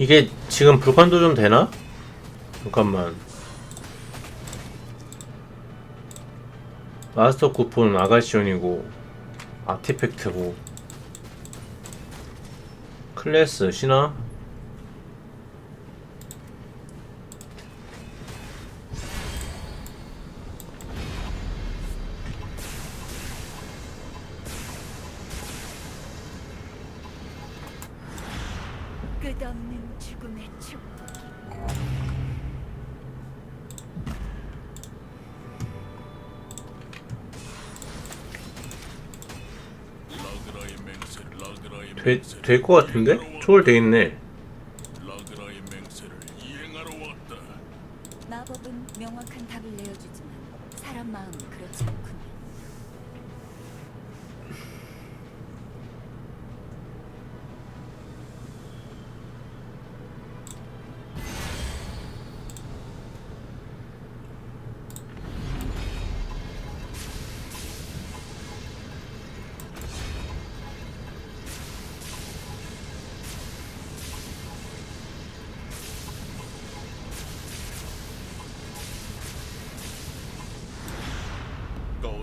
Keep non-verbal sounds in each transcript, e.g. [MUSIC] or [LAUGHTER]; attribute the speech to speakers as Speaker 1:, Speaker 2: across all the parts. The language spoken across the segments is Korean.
Speaker 1: 이게 지금 불칸도 좀 되나? 잠깐만. 마스터 쿠폰 아가시온이고 아티팩트고 클래스 신화
Speaker 2: 끝없는 죽음의 축
Speaker 3: 라그라의 맹세를 라그라의
Speaker 1: 돼,
Speaker 3: 맹세를
Speaker 1: 될것 같은데? 초월 돼 있네.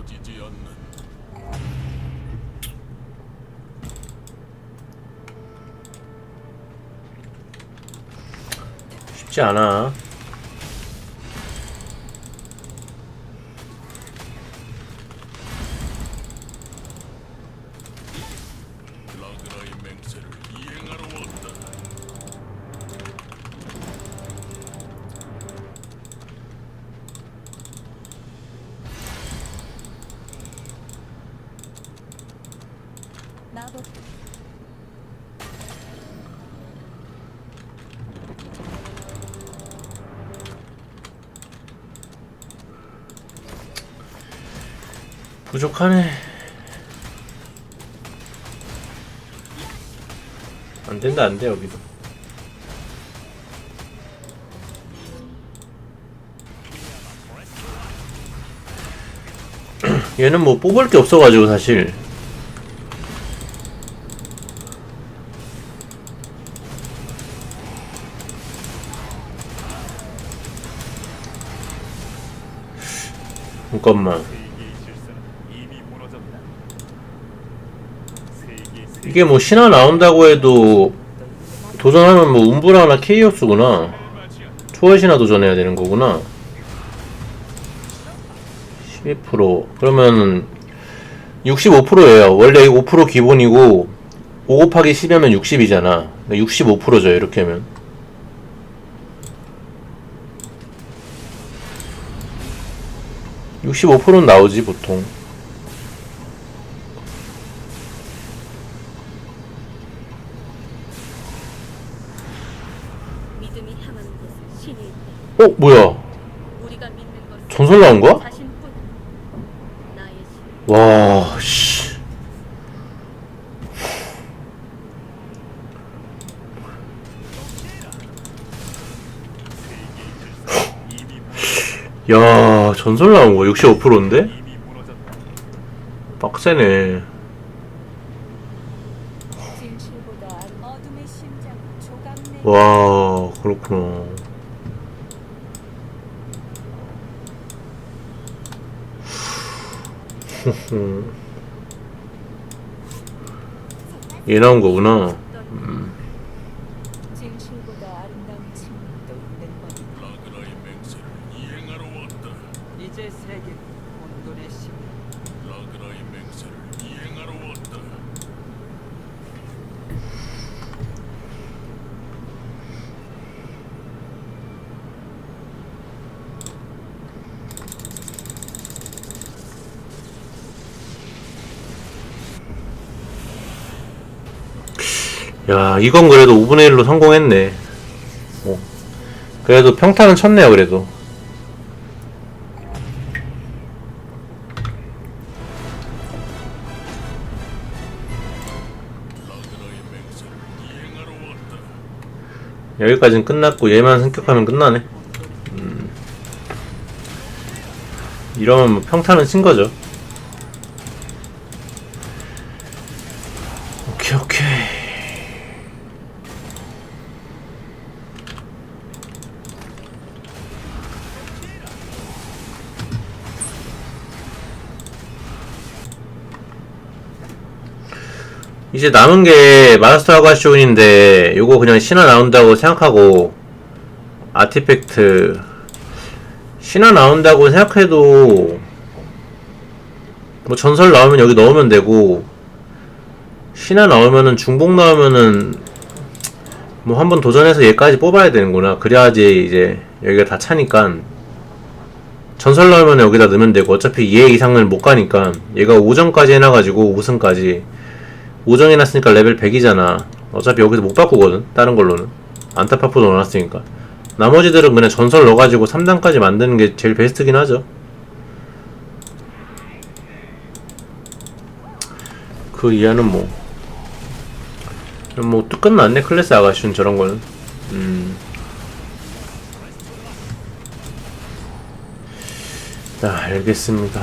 Speaker 3: 꺼지지 않는
Speaker 1: 쉽지 않아.
Speaker 3: 라그라의 맹세를
Speaker 1: 부족하네. 안 된다, 안 돼, 여기도. [CLEARS THROAT] 얘는 뭐 뽑을 게 없어가지고, 사실. 잠깐만.
Speaker 4: 세계의 질서는 이미 무너졌다. 세계 세
Speaker 1: 이게 뭐 신화 나온다고 해도 도전하면 뭐 움브라나 케이오스구나. 초월 신화 도전해야 되는 거구나. 12% 그러면 65%예요. 원래 5% 기본이고 5 곱하기 10이면 60이잖아. 65%죠 이렇게 하면. (65%는) 나오지 보통
Speaker 5: 믿음이 향하는 곳은 신이 있다.
Speaker 1: 어 뭐야
Speaker 5: 우리가 믿는 것은
Speaker 1: 전설 나온 거야?
Speaker 5: 자신뿐. 나의 신.
Speaker 1: 와, 씨. 야, 전설 나온 거 65%인데?
Speaker 4: 이미 무너졌다.
Speaker 1: 빡세네.
Speaker 2: 진실보다 어둠의 심장 조각내
Speaker 1: 와, 그렇구나. [LAUGHS] 얘 나온 거구나.
Speaker 3: 이행하러 왔다.
Speaker 6: 이제 세계 혼돈의 시
Speaker 3: 라그라의 맹세를 이행하러 왔다.
Speaker 1: 야, 이건 그래도 5분의 1로 성공했네. 어. 그래도 평타는 쳤네요, 그래도. 여기까지는 끝났고, 얘만 승격하면 끝나네. 음. 이러면 뭐 평타는 친 거죠. 이제 남은 게 마스터 아가쇼인데 요거 그냥 신화 나온다고 생각하고 아티팩트 신화 나온다고 생각해도 뭐 전설 나오면 여기 넣으면 되고 신화 나오면은 중복 나오면은 뭐 한번 도전해서 얘까지 뽑아야 되는구나. 그래야지 이제 여기가 다 차니까. 전설 나오면 여기다 넣으면 되고 어차피 얘 이상을 못 가니까 얘가 5점까지 해놔가지고 우승까지 5점 해놨으니까 레벨 100이잖아. 어차피 여기서 못 바꾸거든 다른 걸로는. 안타파프도 넣어놨으니까. 나머지들은 그냥 전설 넣어가지고 3단까지 만드는 게 제일 베스트긴 하죠. 그 이하는 뭐 뭐 또 끝났네 클래스 아가씨는 저런 거는. 음. 자 알겠습니다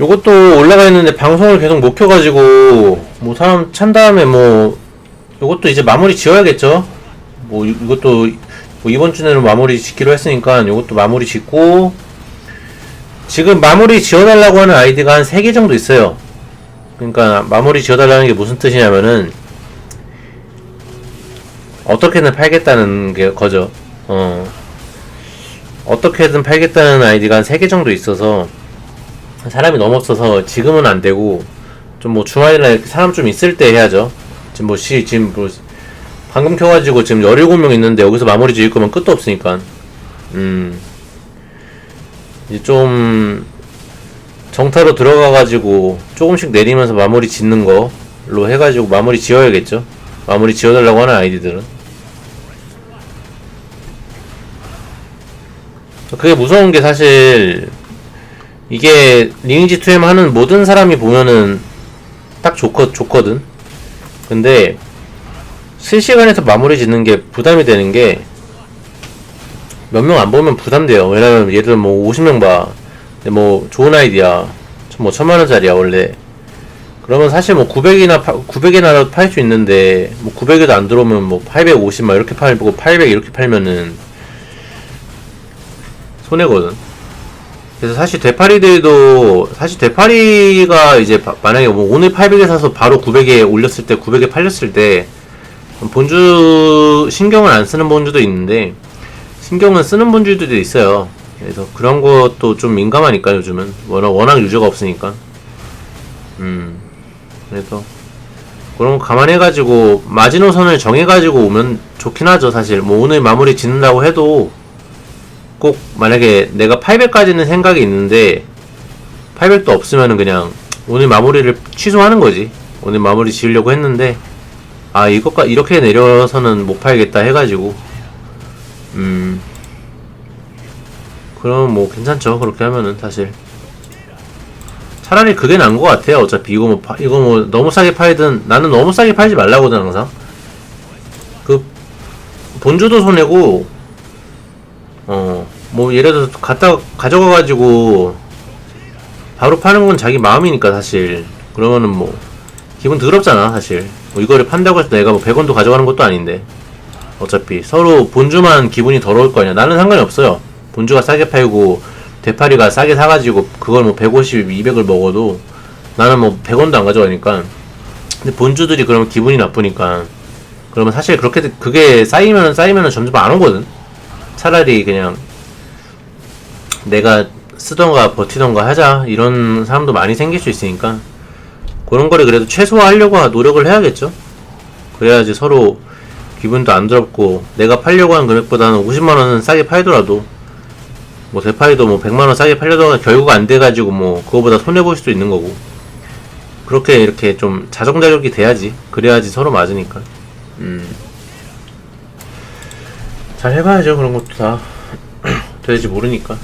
Speaker 1: 요것도 올라가 있는데 방송을 계속 못 켜가지고 뭐 사람 찬 다음에 뭐 요것도 이제 마무리 지어야겠죠? 뭐 이- 이것도 뭐 이번 주에는 마무리 짓기로 했으니까 요것도 마무리 짓고 지금 마무리 지어달라고 하는 아이디가 한 3개 정도 있어요. 그러니까 마무리 지어달라는 게 무슨 뜻이냐면은 어떻게든 팔겠다는 게 거죠. 어. 어떻게든 팔겠다는 아이디가 한 3개 정도 있어서 사람이 너무 없어서 지금은 안 되고 좀 뭐 주말이나 사람 좀 있을 때 해야죠. 지금 뭐 시 지금 뭐 방금 켜가지고 지금 17명 있는데 여기서 마무리 지을 거면 끝도 없으니까 음 이제 좀 정타로 들어가가지고 조금씩 내리면서 마무리 짓는 거로 해가지고 마무리 지어야겠죠. 마무리 지어달라고 하는 아이디들은 그게 무서운 게 사실 이게 리니지 2M 하는 모든 사람이 보면은 딱 좋거, 좋거든. 근데 실시간에서 마무리 짓는 게 부담이 되는 게 몇 명 안 보면 부담돼요. 왜냐면 들어 뭐 50명 봐. 근데 뭐 좋은 아이디야. 뭐 천만 원짜리야 원래. 그러면 사실 뭐 900이나 900이나 팔 수 있는데 뭐 900에도 안 들어오면 뭐 850막 이렇게 팔고 800 이렇게 팔면은 손해거든. 그래서 사실 되파리들도 사실 되파리가 이제 바- 만약에 뭐 오늘 800에 사서 바로 900에 올렸을 때 900에 팔렸을 때 본주 신경을 안 쓰는 본주도 있는데 신경은 쓰는 본주들도 있어요. 그래서 그런 것도 좀 민감하니까 요즘은. 워낙 워낙 유저가 없으니까. 음. 그래서 그런 거 감안해가지고 마지노선을 정해가지고 오면 좋긴 하죠 사실. 뭐 오늘 마무리 짓는다고 해도 꼭 만약에 내가 800까지는 생각이 있는데 800도 없으면은 그냥 오늘 마무리를 취소하는 거지. 오늘 마무리 지으려고 했는데 아 이것까 이렇게 내려서는 못 팔겠다 해가지고. 음. 그럼 뭐 괜찮죠. 그렇게 하면은 사실. 차라리 그게 나은 것 같아요. 어차피 이거 뭐 파- 이거 뭐 너무 싸게 팔든 나는 너무 싸게 팔지 말라거든 항상. 그 본주도 손해고 어, 뭐, 예를 들어서, 갖다, 가져가 가지고, 바로 파는 건 자기 마음이니까, 사실. 그러면은 뭐, 기분 더럽잖아, 사실. 뭐, 이거를 판다고 해서 내가 뭐, 100원도 가져가는 것도 아닌데. 어차피, 서로 본주만 기분이 더러울 거 아니야. 나는 상관이 없어요. 본주가 싸게 팔고, 대파리가 싸게 사가지고, 그걸 뭐, 150, 200을 먹어도, 나는 뭐, 100원도 안 가져가니까. 근데 본주들이 그러면 기분이 나쁘니까. 그러면 사실 그렇게, 그게 쌓이면은 쌓이면은 점점 안 오거든. 차라리 그냥 내가 쓰던가 버티던가 하자. 이런 사람도 많이 생길 수 있으니까. 그런 거를 그래도 최소화하려고 노력을 해야겠죠. 그래야지 서로 기분도 안 더럽고 내가 팔려고 한 금액보다는 50만원은 싸게 팔더라도 뭐 대파이도 뭐 100만원 싸게 팔려다가 결국 안 돼가지고 뭐 그거보다 손해볼 수도 있는 거고. 그렇게 이렇게 좀 자정자족이 돼야지. 그래야지 서로 맞으니까. 음. 잘 해봐야죠. 그런 것도 다. [CLEARS THROAT] 될지 모르니까